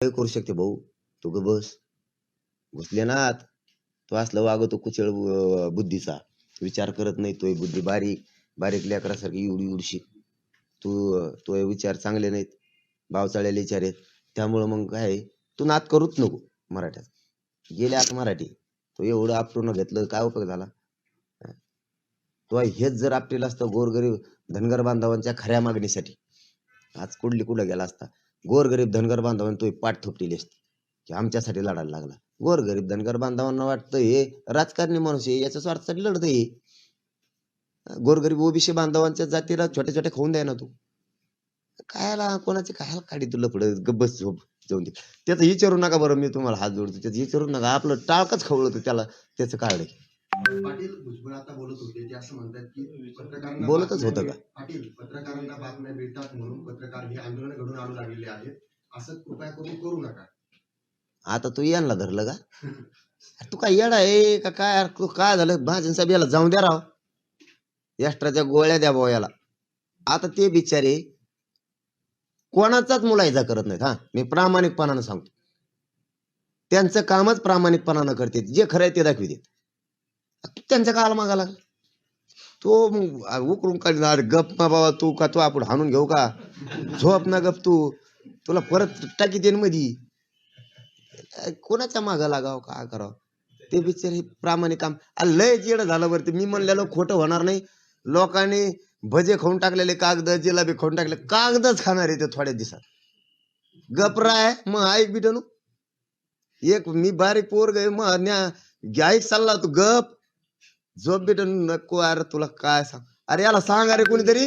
काय करू शकते भाऊ? तू ग बस. घुसले ना आत तो असलं वागतो कुचळ बुद्धीचा. विचार करत नाही तोय बुद्धी बारीक. बारीक लेकरासारखी एवढी उडशी. तू अं, तोय विचार चांगले नाहीत. भावचाळ्याला विचार आहेत. त्यामुळं मग काय? आहे, तू नात करूच नको मराठ्यात. गेले आत मराठी. तो एवढं आपटून घेतलं काय उपयोग झाला? तो हेच जर आपटेल असतं गोरगरीब धनगर बांधवांच्या खऱ्या मागणीसाठी. आज कुठली कुठं गेला असता? गोरगरीब धनगर बांधवांनी तो पाठ थोपलेली असती. की आमच्यासाठी लढायला लागला. गोरगरीब धनगर बांधवांना वाटतं हे राजकारणी माणूस आहे याच्या स्वार्थासाठी लढत हे. गोरगरीब ओबीसी बांधवांच्या जातीला छोटे छोटे खाऊन द्या ना तू कायला कोणाचे कायला काढी तुला पुढे गब्बस झोप जाऊन दे. त्याचं विचारू नका बरं मी तुम्हाला हात जोडतो. त्याचं विचारू नका. आपलं टाळकच खवळतं त्याला त्याचं काढलं पाटील भुजबळ आता बोलत होते ते असं म्हणतात की बोलतच होतं का? पाटील पत्रकारांना बातम्या मिळतात म्हणून पत्रकार हे आंदोलन घडून आणू लागलेले आहेत. असं कृपया करून करू नका. आता तू यांना धरलं का? अरे तू काय येडा आहे का काय? अरे तू काय झालं? भाजन साहेब याला जाऊन द्या राव. एक्स्ट्राच्या गोळ्या द्या भाऊ याला. आता ते बिचारे कोणाचाच मुलायजा करत नाहीत हा. मी प्रामाणिकपणानं सांगतो. त्यांचं कामच प्रामाणिकपणानं करते जे खरं आहे ते दाखवितात त्यांच्या मागा लागला. तो मग उकरून काढणार अरे गप ना बाबा तू का तू आपण हाणून घेऊ का? झोप ना गप तू. तुला परत टाकी देन मधी. कोणाच्या मागं लागाव का करावं? ते बिचारे प्रामाणिक काम. लय जेड झालं वरती मी म्हणलेलं खोटं होणार नाही. लोकांनी भजे खाऊन टाकलेले कागद जिलाबी खाऊन टाकले. कागदच खाणार आहे ते थोड्या दिवसात. गपरा आहे मग ऐक बिटनू एक मी बारीक पोर गे मग न्या ऐक चालला तू गप. झोप भेटून नको अरे तुला काय सांग? अरे याला सांग अरे कोणीतरी.